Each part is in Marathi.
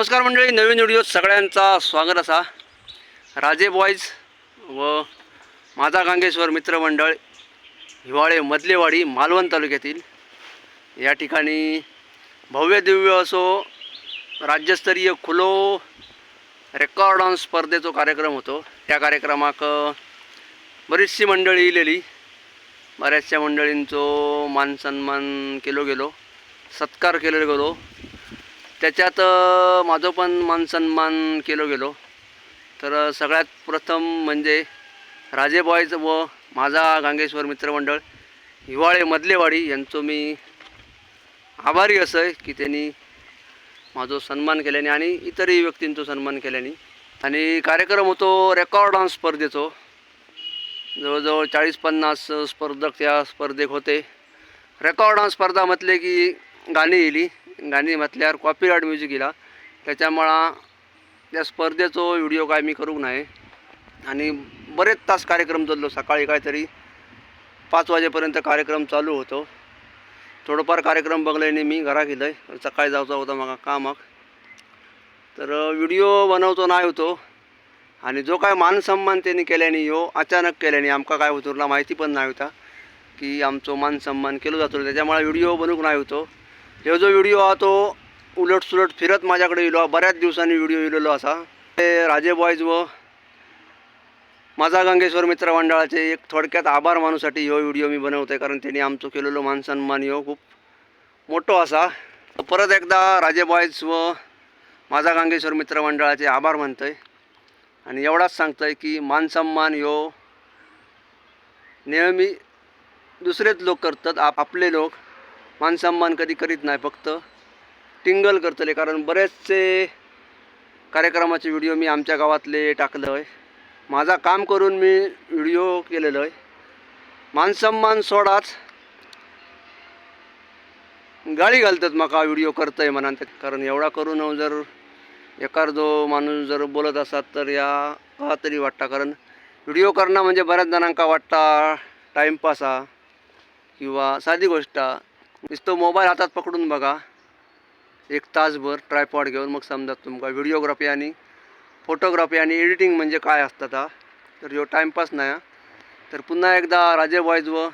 नमस्कार मंडळी नवीन व्हिडिओ सगळ्यांचा स्वागत असा. राजे बॉईज व माझा गांगेश्वर मित्रमंडळ हिवाळे मधलेवाडी मालवण तालुक्यातील या ठिकाणी भव्य दिव्य असो राज्यस्तरीय खुलो रेकॉर्ड डान्स स्पर्धेचो कार्यक्रम होतो. त्या कार्यक्रमाक बरीचशी मंडळी इलेली. बऱ्याचशा मंडळींचो मान सन्मान केलो गेलो. सत्कार केलो गेलो. त्याच्यात माझं पण मान सन्मान केलो गेलो. तर सगळ्यात प्रथम म्हणजे राजे बॉयज व माझा गांगेश्वर मित्रमंडळ हिवाळे मधलेवाडी यांचं मी आभारी असं आहे की त्यांनी माझं सन्मान केल्याने आणि इतरही व्यक्तींचो सन्मान केल्याने. आणि कार्यक्रम होतो रेकॉर्ड डान्स स्पर्धेचो. जवळजवळ चाळीस पन्नास स्पर्धक त्या स्पर्धेक होते. रेकॉर्ड डान्स स्पर्धा म्हटले की गाणी येली. गाणी म्हटल्यार कॉपीराईट म्युझिक येला त्याच्यामुळं त्या स्पर्धेचो व्हिडिओ काय मी करूंक नाही आणि बरेच तास कार्यक्रम चाललो. सकाळी काहीतरी पाच वाजेपर्यंत कार्यक्रम चालू होतो. थोडंफार कार्यक्रम बघल्याने मी घरा गेलोय. सकाळी जावचा होता म्हाका कामाक. तर व्हिडिओ बनवतो नाही होतो. आणि जो काय मान सन्मान त्यांनी केल्याने ह्यो अचानक केल्याने आमका काय उतरला माहिती पण नाही होता. की आमचो मान सन्मान केलो जातो. त्याच्यामुळे व्हिडिओ बनवूक नाही होतो. ह्यो जो व्हिडिओ हा तो उलट सुलट फिरत माझ्याकडे येलो. बऱ्याच दिवसांनी व्हिडिओ येलेलो असा. ते राजे बॉयज व माझा गंगेश्वर मित्र मंडळाचे एक थोडक्यात आभार मानूसाठी ह्यो व्हिडिओ मी बनवतोय. कारण त्यांनी आमचो केलेलो मान सन्मान खूप मोठो असा. परत एकदा राजे बॉयज व माझा गांगेश्वर मित्र मंडळाचे आभार मानतोय. आणि एवढाच सांगतोय की मान सन्मान नेहमी दुसरेच लोक करतात आप आपले लोक. मान सन्मान कधी करीत नाही फक्त टिंगल करतले. कारण बरेचसे कार्यक्रमाचे व्हिडिओ मी आमच्या गावातले टाकलं आहे माझा काम करून मी व्हिडिओ केलेलो आहे मान सन्मान सोडाच. गाळी घालतात म्हाका व्हिडिओ करतंय म्हणान कारण एवढा करून जर एकार जो माणूस जर बोलत असतात तर या का तरी वाटता. कारण व्हिडिओ करणं म्हणजे बऱ्याच जणांका वाटता टाईमपास हा किंवा साधी गोष्ट नुसतं मोबाईल हातात पकडून बघा. एक तासभर ट्रायपॉड घेऊन मग समजा तुमका व्हिडिओग्राफी आणि फोटोग्राफी आणि एडिटिंग म्हणजे काय असतात हा? तर ह्यो टाईमपास नाही हा. तर पुन्हा एकदा राजे बॉयज व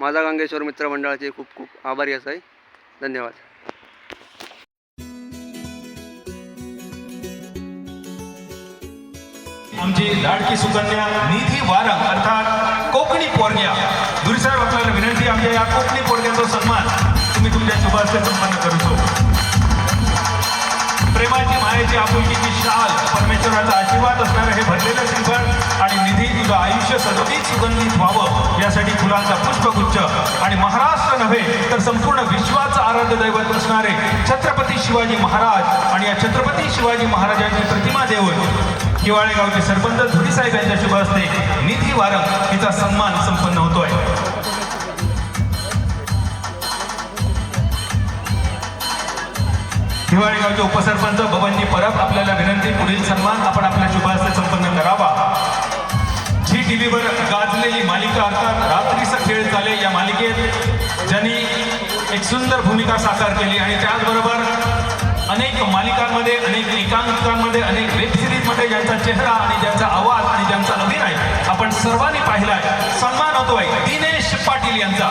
माझा गंगेश्वर मित्रमंडळाचे खूप खूप आभारी असं आहे. धन्यवाद. आमची लाडकी सुकन्या निधी वारंग अर्थात कोकणी पोरग्या. गुरुसाहेब आपल्याला विनंती आमच्या या कोकणी पोरग्याचा सन्मान तुम्ही तुमच्या शुभास्ते संपन्न करतो प्रेमाची मायाची आपुलकीची शाल परमेश्वराचा आशीर्वाद असणारं हे भरलेलं श्रीफळ आणि निधी तुझं आयुष्य सदोदित सुगंधित व्हावं यासाठी फुलांचा पुष्पगुच्छ आणि महाराष्ट्र नव्हे तर संपूर्ण विश्वाचं आराध्य दैवत असणारे छत्रपती शिवाजी महाराज आणि या छत्रपती शिवाजी महाराजांची प्रतिमा देऊन हिवाळेगावचे सरपंच धुडीसाहेब यांच्या शुभ हस्ते निधी वारंग हिचा सन्मान संपन्न होतोय. हिवाळी गावचे उपसरपंच भवनजी परब आपल्याला विनंती पुढील सन्मान आपण आपल्या शुभ संपन्न करावा. झी टीव्हीवर गाजलेली मालिका अर्थात रात्रीचा खेळ झाले या मालिकेत ज्यांनी एक सुंदर भूमिका साकार केली आणि त्याचबरोबर अनेक मालिकांमध्ये अनेक एकांकांमध्ये अनेक वेब सिरीजमध्ये ज्यांचा चेहरा आणि ज्यांचा आवाज आणि ज्यांचा अभिनय आपण सर्वांनी पाहिलाय सन्मान होतोय दिनेश पाटील यांचा.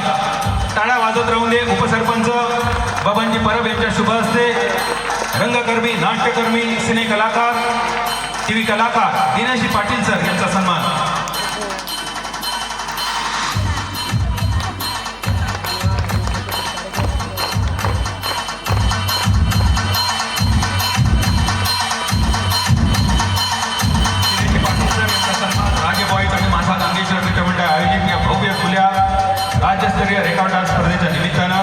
टाळ्या वाजत राहून दे उपसरपंच. बबनजी परब यांच्या शुभ असते रंगकर्मी नाट्यकर्मी सिने कलाकार टी व्ही कलाकार दिनेश पाटील सर यांचा सन्मान. राज्यस्तरीय रेकॉर्ड डान्स स्पर्धेच्या निमित्तानं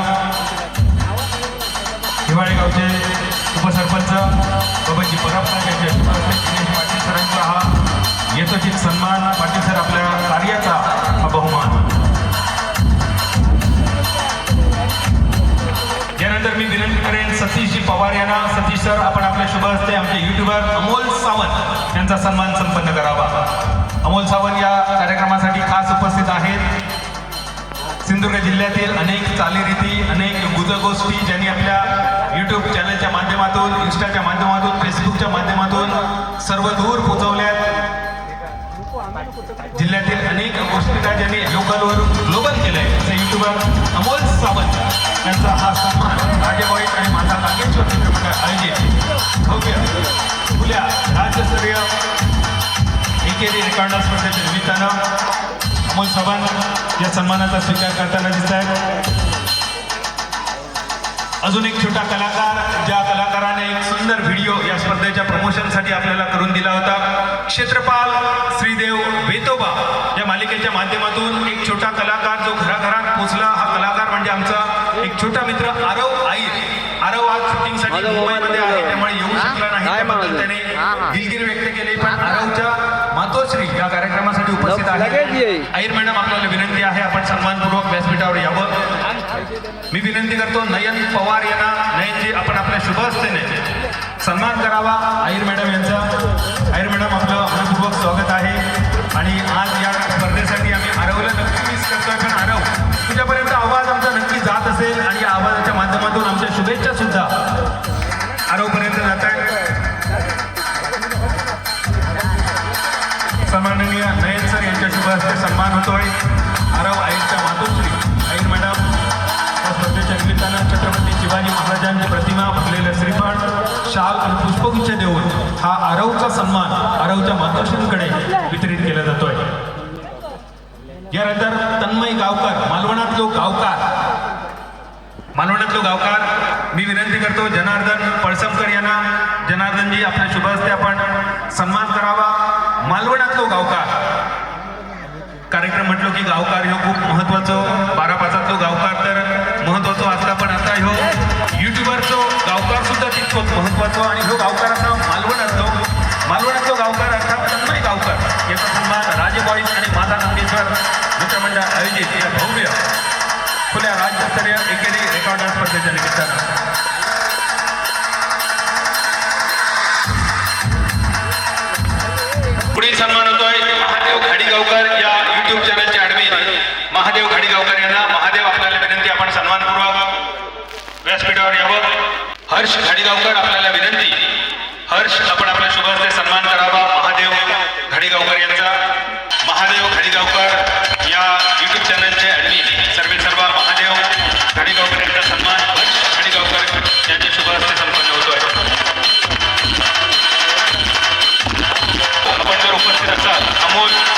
हिवाळी गावचे उपसरपंच बाबाजी परबकर यांच्या पाटील सरांचा हा यथोचित सन्मान. पाटील सर आपल्या कार्याचा हा बहुमान. यानंतर मी विनंती करेन सतीशजी पवार यांना. सतीश सर आपण सिंधुदुर्ग जिल्ह्यातील अनेक चालीरीती अनेक गुजगोष्टी ज्यांनी आपल्या युट्यूब चॅनलच्या माध्यमातून इन्स्टाच्या माध्यमातून फेसबुकच्या माध्यमातून सर्व दूर पोचवल्यात. जिल्ह्यातील अनेक गोष्टी त्या ज्यांनी लोकलवरून ग्लोबल केलंय असे युट्यूबर अमोल सावंत यांचा हा सन्मान राजेबाई आणि माता नागेश्वर चित्रपट आयोजित. भव्य खुल्या राज्यस्तरीय एकेरी रेकॉर्डर स्पर्धेच्या निमित्तानं अमोल सावंत या सन्मानाचा स्वीकार करताना दिसत आहेत अजून एक छोटा कलाकार ज्या कलाकाराने एक सुंदर व्हिडिओ या स्पर्धेच्या प्रमोशनसाठी आपल्याला करून दिला होता. क्षेत्रपाल श्रीदेव वेतोबा या मालिकेच्या माध्यमातून एक छोटा कलाकार जो घराघरात पोचला हा कलाकार म्हणजे आमचा एक छोटा मित्र आरव आईर. आरव आज शूटिंगसाठी मुंबईमध्ये आहे त्यामुळे येऊ शकला नाही त्याबद्दल? त्याने दिलगिरी व्यक्त केली पण आरवच्या मातोश्री या कार्यक्रमासाठी उपस्थित आहे. आईर मॅडम आपल्याला विनंती आहे आपण सन्मानपूर्वक व्यासपीठावर यावं. मी विनंती करतो नयन पवार यांना नयनजी आपण आपल्या शुभ हस्तेने सन्मान करावा. आईर मॅडम यांचा. आईर मॅडम आपलं मनपूर्वक स्वागत आहे. आणि आज या स्पर्धेसाठी आम्ही आरवला नक्की मिस करतोय पण आरव तुझ्यापर्यंत आवाज आमचा नक्की जात असेल आणि या आवाजाच्या माध्यमातून आमच्या शुभेच्छा सुद्धा हस्ते सन्मान होतोय. आरव आईच्या मातोश्री आई मॅडम या स्पर्धेच्या निमित्तानं छत्रपती शिवाजी महाराजांची प्रतिमा भरलेलं श्रीफळ शाल आणि पुष्पगुच्छ देऊन हा आरवचा सन्मान आरवच्या मातोश्रींकडे वितरित केला जातोय. यानंतर तन्मय गावकर मालवणातलो गावकार. मालवणातलो गावकार मी विनंती करतो जनार्दन पळसमकर यांना. जनार्दनजी आपल्या शुभ हस्ते आपण सन्मान करावा. मालवणातलो गावकार. कार्यक्रम म्हटलो की गावकार ह्यो खूप महत्वाचो बारा पाचातलो गावकार तर महत्वाचो असला पण आता ह्यो युट्यूबरचो गावकार सुद्धा तितकोच महत्वाचो आणि ह्यो गावकार असा मालवणातलो मालवणातलो गावकार अर्थात तन्मय गावकार. याचा सन्मान राजे बॉईज आणि माता नंदेश्वर मित्रमंडळ आयोजित या भव्य खुल्या राज्यस्तरीय एकेरी रेकॉर्डर स्पर्धेच्या निमित्तानं. पुढील सन्मान होतोय महादेव घाडीगावकर या कीर्ती उच्चाराचे आडवे महादेव घाडीगावकर यांना महादेव आपल्याला विनंती आपण सन्मानपूर्वक व्यासपीठावर यावं. हर्ष घाडीगावकर आपल्याला विनंती. हर्ष आपण आपल्या शुभ हस्ते सन्मान करावा. महादेव घाडीगावकर यांचा. महादेव घाडीगावकर या युट्यूब चॅनलचे आणि सर्व सर्व महादेव घाडीगावकर यांचा सन्मान हर्ष खाडीगावकर यांच्या शुभ हस्ते संपन्न होतो आहे आपण जर उपस्थित असाल अमोल